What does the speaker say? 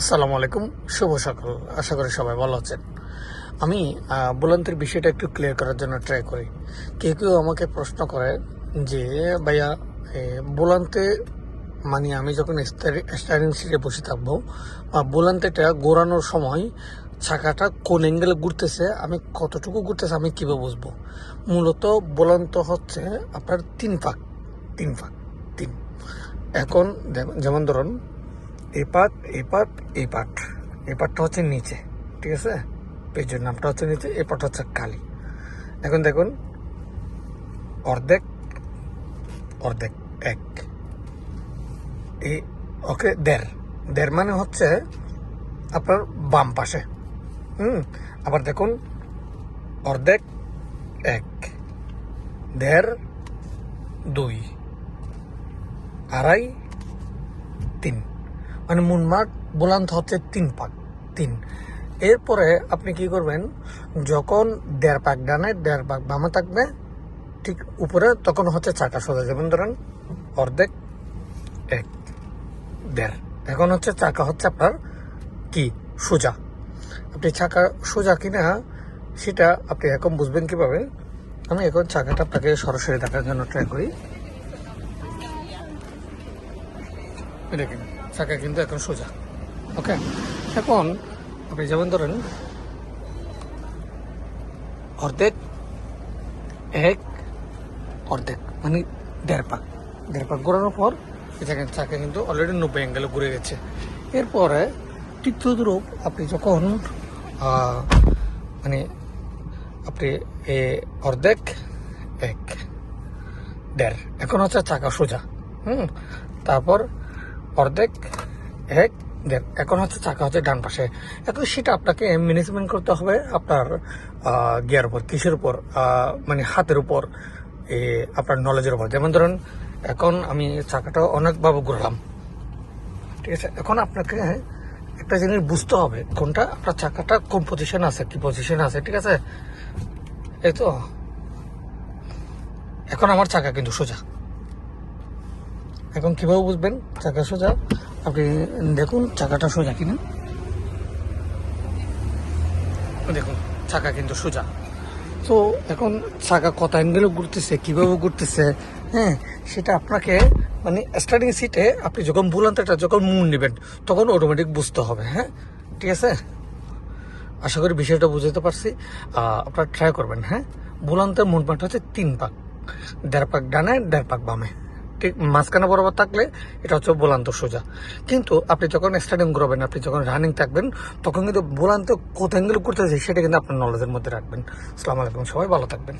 আসসালামু আলাইকুম, শুভ সকাল। আশা করি সবাই ভালো আছেন। আমি বুলান্তের বিষয়টা একটু ক্লিয়ার করার জন্য ট্রাই করি। কেউ কেউ আমাকে প্রশ্ন করে যে, ভাইয়া বুলান্তে মানে আমি যখন স্টারিং সিটে বসে থাকব বা বুলান্তেটা ঘোরানোর সময় চাকাটা কোন অ্যাঙ্গেলে ঘুরতেছে, আমি কতটুকু ঘুরতেছে আমি কীভাবে বুঝব? মূলত বুলান্ত হচ্ছে আপনার তিন ফাঁক তিন ফাঁক, তিন। এখন যেমন ধরুন এই পাট এই পাট এই পাট। এই পাটটা হচ্ছে নিচে, ঠিক আছে? পেজের নামটা হচ্ছে নিচে এই পাট হচ্ছে কালি। এখন দেখুন, অর্ধেক অর্ধেক, এক। এই ওকে, দেড়। দেড় মানে হচ্ছে আপনার বাম পাশে। হুম? আবার দেখুন, অর্ধেক, এক। দেড়, দুই। আড়াই, তিন। মানে মুনমাট বোলান্ত হচ্ছে তিন পাক, তিন। এরপরে আপনি কি করবেন, যখন দেড় পাক ডানে, দেড় পাক বামে থাকবে, ঠিক উপরে, তখন হচ্ছে চাকা সোজা যাবেন ধরেন, অর্ধেক, এক, দেড়। এখন হচ্ছে চাকা হচ্ছে আপনার কি? সোজা। আপনি চাকা সোজা কিনা, সেটা আপনি এখন বুঝবেন কীভাবে? আমি এখন চাকাটা আপনাকে সরাসরি দেখার জন্য ট্রাই করি এই দেখেন, চাকা কিন্তু এখন সোজা। ওকে? এখন আপনি যেমন ধরেন, অর্ধেক, এক, অর্ধেক মানে দেড় পাক। দেড় পাক ঘোরানোর পর দেখেন, চাকা কিন্তু অলরেডি নব্বই অ্যাঙ্গেলে ঘুরে গেছে। এরপরে ঠিক তদ্রুপ আপনি যখন মানে আপনি, এ, অর্ধেক, এক, দেড়, এখন হচ্ছে চাকা সোজা, হুম? তারপর অর্ধেক, এক দেড় এখন হচ্ছে চাকা হচ্ছে ডান পাশে। এখন সেটা আপনাকে ম্যানেজমেন্ট করতে হবে আপনার গিয়ার উপর, কিসের উপর মানে হাতের উপর আপনার নলেজের উপর। যেমন ধরুন, এখন আমি চাকাটা অনেকভাবে ঘুরলাম। ঠিক আছে? এখন আপনাকে একটা জিনিস বুঝতে হবে, কোনটা আপনার চাকাটা কোন পজিশন আছে, কি পজিশন আছে, ঠিক আছে? এই তো? এখন আমার চাকা কিন্তু সোজা। এখন কীভাবে বুঝবেন? চাকা সোজা। আপনি দেখুন, চাকাটা সোজা কিনা। দেখুন, চাকা কিন্তু সোজা। তো এখন চাকা কত অ্যাঙ্গেলে ঘুরতেছে, কীভাবে ঘুরতেছে হ্যাঁ সেটা আপনাকে মানে স্টার্টিং সিটে আপনি যখন বুলান্তটা যখন মুন নেবেন, তখন অটোমেটিক বুঝতে হবে হ্যাঁ? ঠিক আছে? আশা করি বিষয়টা বুঝতে পারছি। আপনারা ট্রাই করবেন হ্যাঁ? বুলান্তের মুভমেন্ট হচ্ছে তিন পাক। দেড় পাক ডানে, দেড় পাক বামে। ঠিক মাঝখানে বরাবর থাকলে এটা হচ্ছে বোলান্ত সোজা। কিন্তু আপনি যখন স্টার্টিং করবেন আপনি যখন রানিং থাকবেন, তখন কিন্তু বোলান্ত কোথায় অ্যাঙ্গেল করতেছে সেটা কিন্তু আপনার নলেজের মধ্যে রাখবেন। আসসালামু আলাইকুম, সবাই ভালো থাকবেন।